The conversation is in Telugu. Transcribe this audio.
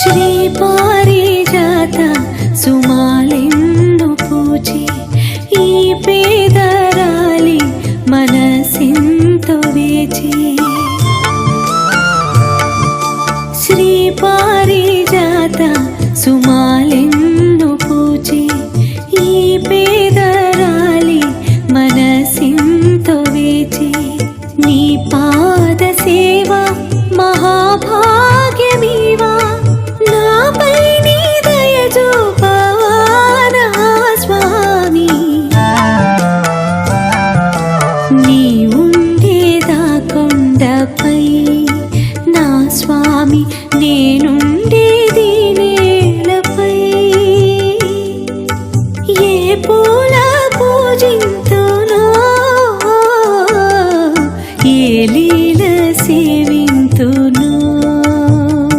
శ్రీ పారిజాత సుమాలెన్ను పూచి ఈ పేదరాలి మనసింతో వేచి శ్రీ పారిజాత సుమాలెన్ను పూచి ఈ పేదరాలి మనసింతో వేచి నీ పాద సేవా స్వామి నేనుండేది ఏ పూల పూజింతునో ఏ లీల సేవింతును.